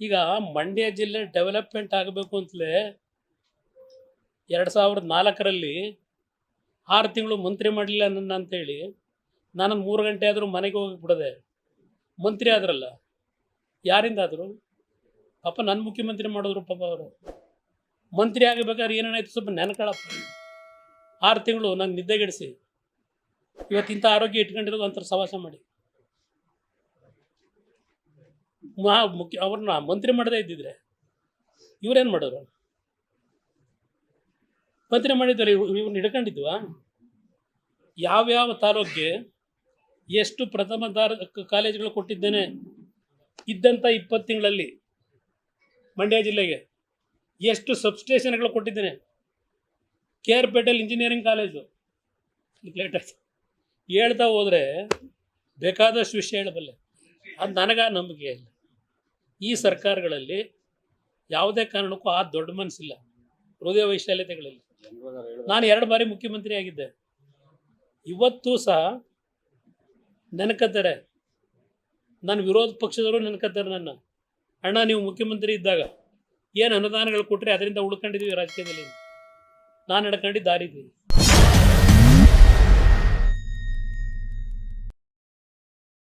ಈಗ ಮಂಡ್ಯ ಜಿಲ್ಲೆ ಡೆವಲಪ್ಮೆಂಟ್ ಆಗಬೇಕು ಅಂತಲೇ ಎರಡು ಸಾವಿರದ ನಾಲ್ಕರಲ್ಲಿ ಆರು ತಿಂಗಳು ಮಂತ್ರಿ ಮಾಡಲಿಲ್ಲ ನನ್ನ ಅಂತೇಳಿ. ನಾನು ಮೂರು ಗಂಟೆ ಆದರೂ ಮನೆಗೆ ಹೋಗಿ ಬಿಡದೆ ಮಂತ್ರಿ ಆದ್ರಲ್ಲ. ಯಾರಿಂದ ಆದರು ಪಾಪ ನನ್ನ ಮುಖ್ಯಮಂತ್ರಿ ಮಾಡಿದ್ರು ಪಾಪ ಅವರು. ಮಂತ್ರಿ ಆಗಬೇಕಾದ್ರೆ ಏನೇನಾಯ್ತು ಸ್ವಲ್ಪ ನೆನಕಳಪ್ಪ. ಆರು ತಿಂಗಳು ನಂಗೆ ನಿದ್ದೆಗೆಡಿಸಿ ಇವತ್ತಿಂಥ ಆರೋಗ್ಯ ಇಟ್ಕೊಂಡಿರೋದು ಒಂಥರ ಸವಾಸ ಮಾಡಿ. ಮಾ ಮುಖ್ಯ ಅವ್ರನ್ನ ಮಂತ್ರಿ ಮಾಡದೇ ಇದ್ದಿದ್ರೆ ಇವ್ರೇನು ಮಾಡೋರು ಮಂತ್ರಿ ಮಾಡಿದ್ದಾರೆ ಇವ್ರನ್ನ ಹಿಡ್ಕೊಂಡಿದ್ವಾ? ಯಾವ್ಯಾವ ತಾಲೂಕಿಗೆ ಎಷ್ಟು ಪ್ರಥಮ ದಾರ ಕಾಲೇಜುಗಳು ಕೊಟ್ಟಿದ್ದೇನೆ ಇದ್ದಂಥ ಇಪ್ಪತ್ತು ತಿಂಗಳಲ್ಲಿ ಮಂಡ್ಯ ಜಿಲ್ಲೆಗೆ ಎಷ್ಟು ಸಬ್ಸ್ಟೇಷನ್ಗಳು ಕೊಟ್ಟಿದ್ದೇನೆ? K R Patel engineering college. Late ಆಯ್ತು. ಹೇಳ್ತಾ ಹೋದರೆ ಬೇಕಾದಷ್ಟು ವಿಷಯ ಹೇಳಬಲ್ಲೆ. ಅದು ನನಗ ನಂಬಿಕೆ ಇಲ್ಲ. ಈ ಸರ್ಕಾರಗಳಲ್ಲಿ ಯಾವುದೇ ಕಾರಣಕ್ಕೂ ಆ ದೊಡ್ಡ ಮನಸ್ಸಿಲ್ಲ. ಹೃದಯ ವೈಶಾಲ್ಯತೆಗಳಲ್ಲಿ. ನಾನು ಎರಡು ಬಾರಿ ಮುಖ್ಯಮಂತ್ರಿ ಆಗಿದ್ದೆ. ಇವತ್ತು ಸಹ ನೆನಕತ್ತಾರೆ. ನನ್ನ ವಿರೋಧ ಪಕ್ಷದವರು ನೆನಕತ್ತಾರೆ ನನ್ನ. ಅಣ್ಣ, ನೀವು ಮುಖ್ಯಮಂತ್ರಿ ಇದ್ದಾಗ ಏನು ಅನುದಾನಗಳು ಕೊಟ್ಟರೆ ಅದರಿಂದ ಉಳ್ಕೊಂಡಿದ್ದೀವಿ ರಾಜಕೀಯದಲ್ಲಿ. ನಾನು ನಡ್ಕೊಂಡಿದ್ದು ದಾರಿದ್ವಿ